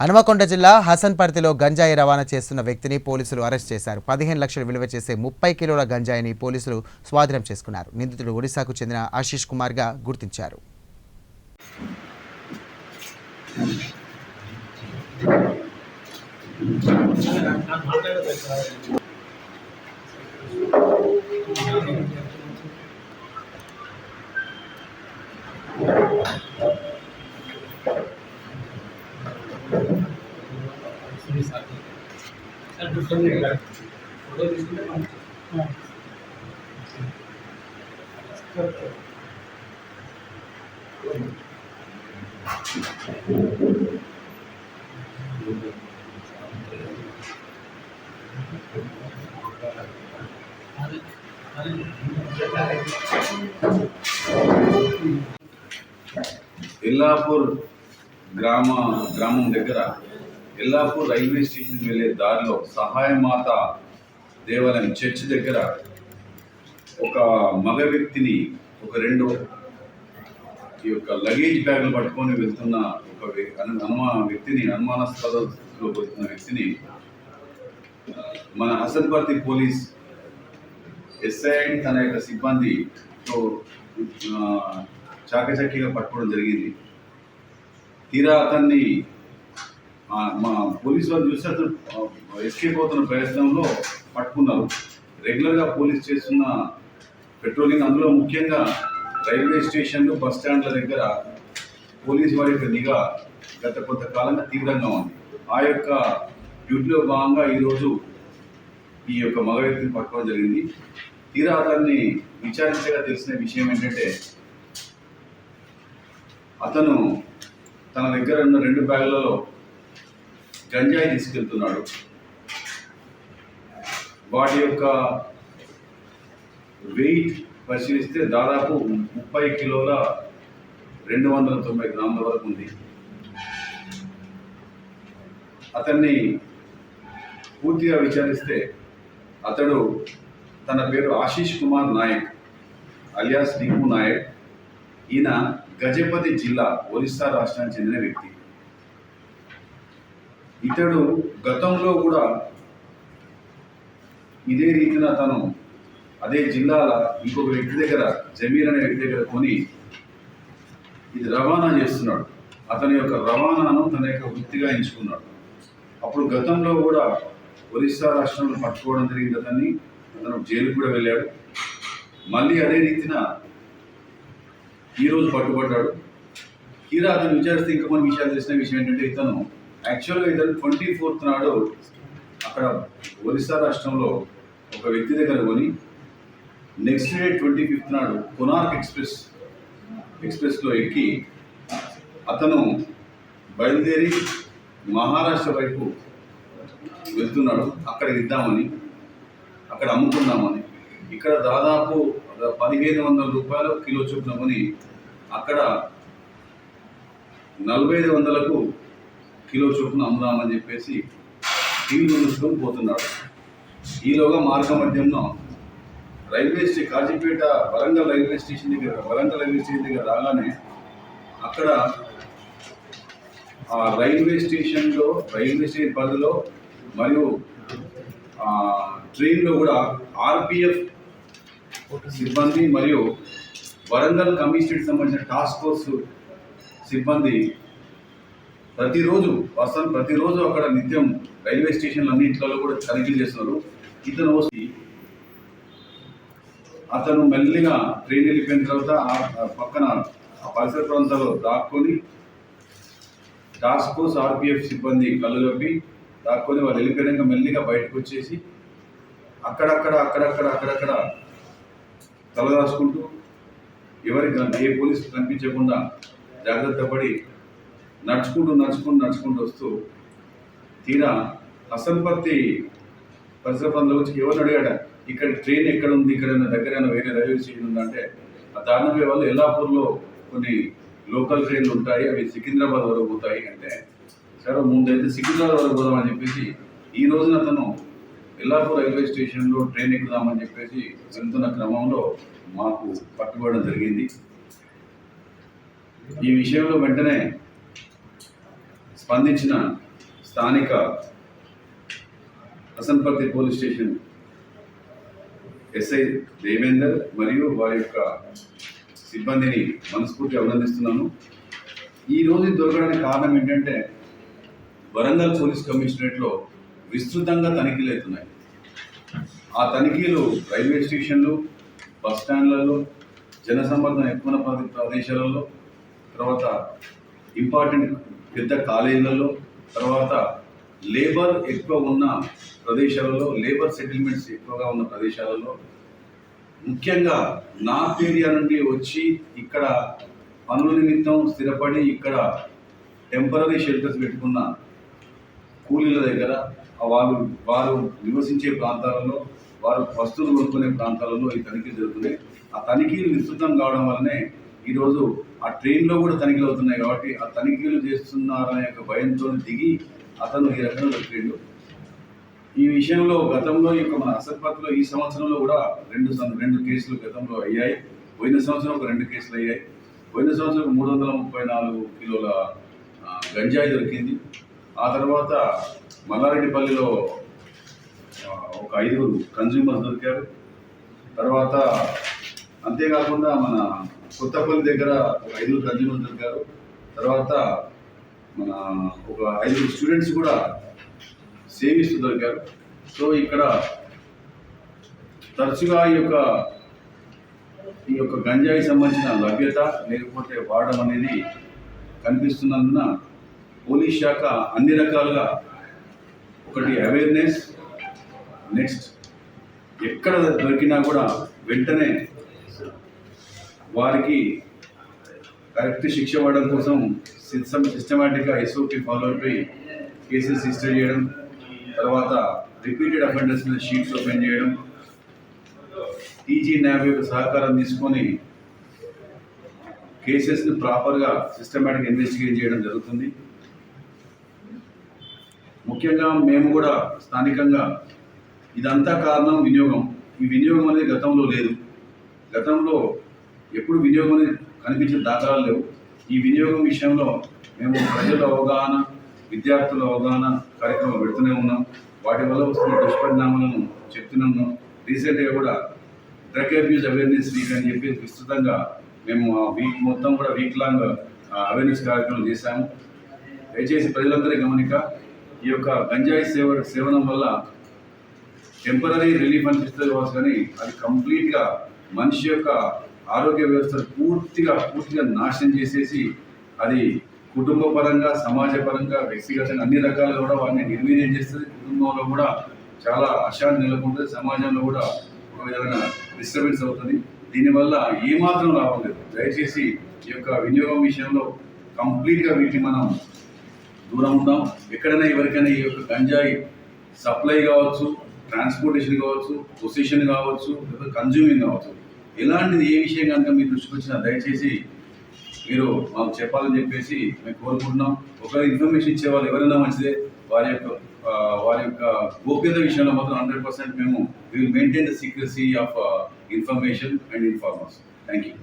హనుమకొండ జిల్లా హసన్పర్తిలో గంజాయి రవాణా చేస్తున్న వ్యక్తిని పోలీసులు అరెస్ట్ చేశారు. పదిహేను లక్షలు విలువ చేసే ముప్పై కిలోల గంజాయిని పోలీసులు స్వాధీనం చేసుకున్నారు. నిందితుడు ఒడిశాకు చెందిన ఆశీష్ కుమార్గా గుర్తించారు. ఇల్లాపూర్ గ్రామ గ్రామం దగ్గర ఎల్లాపూర్ రైల్వే స్టేషన్ వెళ్ళే దారిలో సహాయమాత దేవాలయం చర్చ్ దగ్గర ఒక మగ వ్యక్తిని ఒక రెండు ఈ యొక్క లగేజ్ బ్యాగులు పట్టుకొని వెళ్తున్న ఒక అనుమాన వ్యక్తిని అనుమానాస్పదలో వెళ్తున్న వ్యక్తిని మన హసన్పర్తి పోలీస్ ఎస్ఐ తన యొక్క సిబ్బందితో ఆ, చాకచక్యంగా పట్టుకోవడం జరిగింది. తీరా అతన్ని మా పోలీసు వాళ్ళు చూస్తే అతను ఎస్కేప్ అవుతున్న ప్రయత్నంలో పట్టుకున్నారు. రెగ్యులర్గా పోలీస్ చేస్తున్న పెట్రోలింగ్ అందులో ముఖ్యంగా రైల్వే స్టేషన్లు బస్ స్టాండ్ల దగ్గర పోలీసు వారి యొక్క నిఘా గత కొంతకాలంగా తీవ్రంగా ఉంది. ఆ యొక్క డ్యూటీలో భాగంగా ఈరోజు ఈ యొక్క మగ వ్యక్తిని పట్టుకోవడం జరిగింది. తీరా అతన్ని విచారించగా తెలిసిన విషయం ఏంటంటే అతను తన దగ్గర ఉన్న రెండు బ్యాగులలో గంజాయి తీసుకెళ్తున్నాడు. వాటి యొక్క వెయిట్ పరిశీలిస్తే దాదాపు ముప్పై కిలోల రెండు వందల తొంభై గ్రాముల వరకు ఉంది. అతన్ని పూర్తిగా విచారిస్తే అతడు తన పేరు ఆశీష్ కుమార్ నాయక్ అలియాస్ నిపు నాయక్. ఈయన గజపతి జిల్లా ఒరిస్సా రాష్ట్రానికి చెందిన వ్యక్తి. ఇతడు గతంలో కూడా ఇదే రీతిన తను అదే జిల్లాల ఇంకొక వ్యక్తి దగ్గర జమీర్ అనే వ్యక్తి దగ్గర కొని ఇది రవాణా చేస్తున్నాడు. అతని యొక్క రవాణాను తన యొక్క వృత్తిగా ఎంచుకున్నాడు. అప్పుడు గతంలో కూడా ఒరిస్సా రాష్ట్రంలో పట్టుకోవడం జరిగింది అతన్ని. అతను జైలు కూడా వెళ్ళాడు. మళ్ళీ అదే రీతిన ఈరోజు పట్టుబడ్డాడు. తీరా అతను విచారిస్తే ఇంకా కొన్ని విషయాలు తెలిసిన విషయం ఏంటంటే ఇతను యాక్చువల్గా ఇద్దరు ట్వంటీ ఫోర్త్ నాడు అక్కడ ఒరిస్సా రాష్ట్రంలో ఒక వ్యక్తి దగ్గర కొని నెక్స్ట్ డే ట్వంటీ ఫిఫ్త్ నాడు కొనార్క్ ఎక్స్ప్రెస్ ఎక్స్ప్రెస్లో ఎక్కి అతను బయలుదేరి మహారాష్ట్ర వైపు వెళ్తున్నాడు. అక్కడ ఇద్దామని అక్కడ అమ్ముకుందామని. ఇక్కడ దాదాపు పదిహేను వందల రూపాయలు కిలో చొప్పున కొని అక్కడ నలభై ఐదు వందలకు కిలో చొప్పున అమ్ముదామని చెప్పేసి టీవీ చూసుకొని పోతున్నాడు. ఈలోగా మార్గ మధ్యంలో railway station Kazipet Warangal railway station దగ్గర వరంగల్ రైల్వే స్టేషన్ దగ్గర రాగానే అక్కడ ఆ రైల్వే స్టేషన్లో రైల్వే స్టేషన్ పరిధిలో మరియు ట్రైన్లో కూడా ఆర్పిఎఫ్ సిబ్బంది మరియు వరంగల్ కమిషనరేట్ సంబంధించిన టాస్క్ ఫోర్స్ సిబ్బంది ప్రతిరోజు వస్తాను ప్రతిరోజు అక్కడ నిత్యం రైల్వే స్టేషన్లు అన్నింటిలో కూడా తనిఖీలు చేస్తున్నారు. ఇతను వచ్చి అతను మెల్లిగా ట్రైన్ వెళ్ళిపోయిన తర్వాత ఆ- పక్కన ఆ పరిసర ప్రాంతాల్లో దాక్కొని టాస్క్ ఫోర్స్ ఆర్పిఎఫ్ సిబ్బంది కళ్ళు కప్పి దాక్కొని వాళ్ళు వెళ్ళిపోయాక మెల్లిగా బయటకు వచ్చేసి అక్కడక్కడ అక్కడక్కడ అక్కడక్కడ తలదాచుకుంటూ ఎవరికి ఏ పోలీసు కనిపించకుండా జాగ్రత్త పడి నడుచుకుంటూ నడుచుకుంటూ నడుచుకుంటూ వస్తూ తీరా హసన్పత్తి పరిసర పనులు వచ్చి ఎవరు అడిగాడ? ఇక్కడ ట్రైన్ ఎక్కడ ఉంది ఇక్కడ ఏమైనా దగ్గర వేరే రైల్వే స్టేషన్ ఉందా అంటే ఆ దారుణ వాళ్ళు ఎల్లాపూర్లో కొన్ని లోకల్ ట్రైన్లు ఉంటాయి అవి సికింద్రాబాద్ వరకు పోతాయి అంటే సరే ముందైతే సికింద్రాబాద్ వరకు పోదామని చెప్పేసి ఈ రోజున అతను ఎల్లాపూర్ రైల్వే స్టేషన్లో ట్రైన్ ఎక్కుదామని చెప్పేసి వెళ్తున్న క్రమంలో మాకు పట్టుకోవడం జరిగింది. ఈ విషయంలో వెంటనే స్పందించిన స్థానిక Hasanparthy police station SI Devender మరియు వారి యొక్క సిబ్బందిని మనస్ఫూర్తిగా అభినందిస్తున్నాను. ఈ రోజు దొరకడానికి కారణం ఏంటంటే వరంగల్ పోలీస్ కమిషనరేట్లో విస్తృతంగా తనిఖీలు అవుతున్నాయి. ఆ తనిఖీలు రైల్వే స్టేషన్లు బస్ స్టాండ్లలో జనసమ్మర్దం ఎక్కువ ప్రదేశాలలో తర్వాత ఇంపార్టెంట్ పెద్ద కాలేజీలలో తర్వాత లేబర్ ఎక్కువ ఉన్న ప్రదేశాలలో లేబర్ సెటిల్మెంట్స్ ఎక్కువగా ఉన్న ప్రదేశాలలో ముఖ్యంగా నార్త్ ఏరియా నుండి వచ్చి ఇక్కడ పనుల నిమిత్తం స్థిరపడి ఇక్కడ టెంపరీ షెల్టర్స్ పెట్టుకున్న కూలీల దగ్గర వారు వారు నివసించే ప్రాంతాలలో వారు వస్తువులు కొనుక్కునే ప్రాంతాలలో ఈ తనిఖీలు జరుగుతున్నాయి. ఆ తనిఖీలు విస్తృతం కావడం వల్లనే ఈరోజు ఆ ట్రైన్లో కూడా తనిఖీలు అవుతున్నాయి కాబట్టి ఆ తనిఖీలు చేస్తున్నారనే యొక్క భయంతో దిగి అతను ఈ రకంగా దొరికిండు ఈ విషయంలో గతంలో ఈ యొక్క మన అసత్పత్లో ఈ సంవత్సరంలో కూడా రెండు రెండు కేసులు గతంలో అయ్యాయి. పోయిన సంవత్సరం ఒక రెండు కేసులు అయ్యాయి. పోయిన సంవత్సరం మూడు వందల ముప్పై నాలుగు కిలోల గంజాయి దొరికింది. ఆ తర్వాత మల్లారెడ్డిపల్లిలో ఒక ఐదుగురు కన్జ్యూమర్స్ దొరికారు. తర్వాత అంతేకాకుండా మన కొత్తపల్లి దగ్గర ఒక ఐదుగురు కన్జ్యూమర్స్ దొరికారు. తర్వాత మన ఒక ఐదుగురు స్టూడెంట్స్ కూడా సేవిస్తూ దొరికారు. సో ఇక్కడ తరచుగా ఈ యొక్క ఈ యొక్క గంజాయి సంబంధించిన లభ్యత లేకపోతే వాడడం అనేది కనిపిస్తున్నందున పోలీస్ శాఖ అన్ని రకాలుగా ఒకటి అవేర్నెస్ నెక్స్ట్ ఎక్కడ దొరికినా కూడా వెంటనే వారికి కరెక్ట్ శిక్ష పడడం కోసం సిస్టమ్ సిస్టమేటిక్గా ఎస్ఓపి ఫాలో అయిపోయి కేసెస్ రిజిస్టర్ చేయడం తర్వాత రిపీటెడ్ అఫెండర్స్ మీద షీట్స్ ఓపెన్ చేయడం టీజీ న్యాబ్ యొక్క సహకారం తీసుకొని కేసెస్ని ప్రాపర్గా సిస్టమేటిక్ ఇన్వెస్టిగేట్ చేయడం జరుగుతుంది. ముఖ్యంగా మేము కూడా స్థానికంగా ఇదంతా కారణం వినియోగం. ఈ వినియోగం అనేది గతంలో లేదు. గతంలో ఎప్పుడు వినియోగం అనేది కనిపించిన దాఖలాలు లేవు. ఈ వినియోగం విషయంలో మేము ప్రజల అవగాహన విద్యార్థుల అవగాహన కార్యక్రమం పెడుతూనే ఉన్నాం. వాటి వల్ల వస్తున్న దుష్పరిణామాలను చెప్తూనే ఉన్నాం. రీసెంట్గా కూడా డ్రగ్ అబ్యూస్ అవేర్నెస్ వీక్ అని చెప్పి విస్తృతంగా మేము ఆ వీక్ మొత్తం కూడా వీక్ లాంగ్ అవేర్నెస్ కార్యక్రమం చేశాము. దయచేసి ప్రజలందరి గమనిక ఈ యొక్క గంజాయి సేవ సేవనం వల్ల టెంపరీ రిలీఫ్ అనిపిస్తుంది కావచ్చు కానీ అది కంప్లీట్గా మనిషి యొక్క ఆరోగ్య వ్యవస్థ పూర్తిగా పూర్తిగా నాశనం చేసేసి అది కుటుంబ పరంగా సమాజ పరంగా వ్యక్తిగతంగా అన్ని రకాలుగా కూడా వారిని నిర్వీర్యం చేస్తుంది. కుటుంబంలో కూడా చాలా అశాంతి నెలకొంటుంది. సమాజంలో కూడా ఒక విధమైన డిస్టర్బెన్స్ అవుతుంది. దీనివల్ల ఏమాత్రం లాభం లేదు. దయచేసి ఈ యొక్క వినియోగం విషయంలో కంప్లీట్గా వీటిని మనం దూరం ఉందాం. ఎక్కడైనా ఎవరికైనా ఈ యొక్క గంజాయి సప్లై కావచ్చు ట్రాన్స్పోర్టేషన్ కావచ్చు పొసిషన్ కావచ్చు లేదా కన్జ్యూమింగ్ కావచ్చు. ఇలాంటిది ఏ విషయం కనుక మీ దృష్టికి వచ్చినా దయచేసి మీరు మాకు చెప్పాలని చెప్పేసి మేము కోరుకుంటున్నాం. ఒకవేళ ఇన్ఫర్మేషన్ ఇచ్చే వాళ్ళు ఎవరైనా మంచిదే వారి యొక్క వారి యొక్క గోప్యత విషయంలో మాత్రం హండ్రెడ్ పర్సెంట్ మేము will maintain the secrecy of information and informers thank you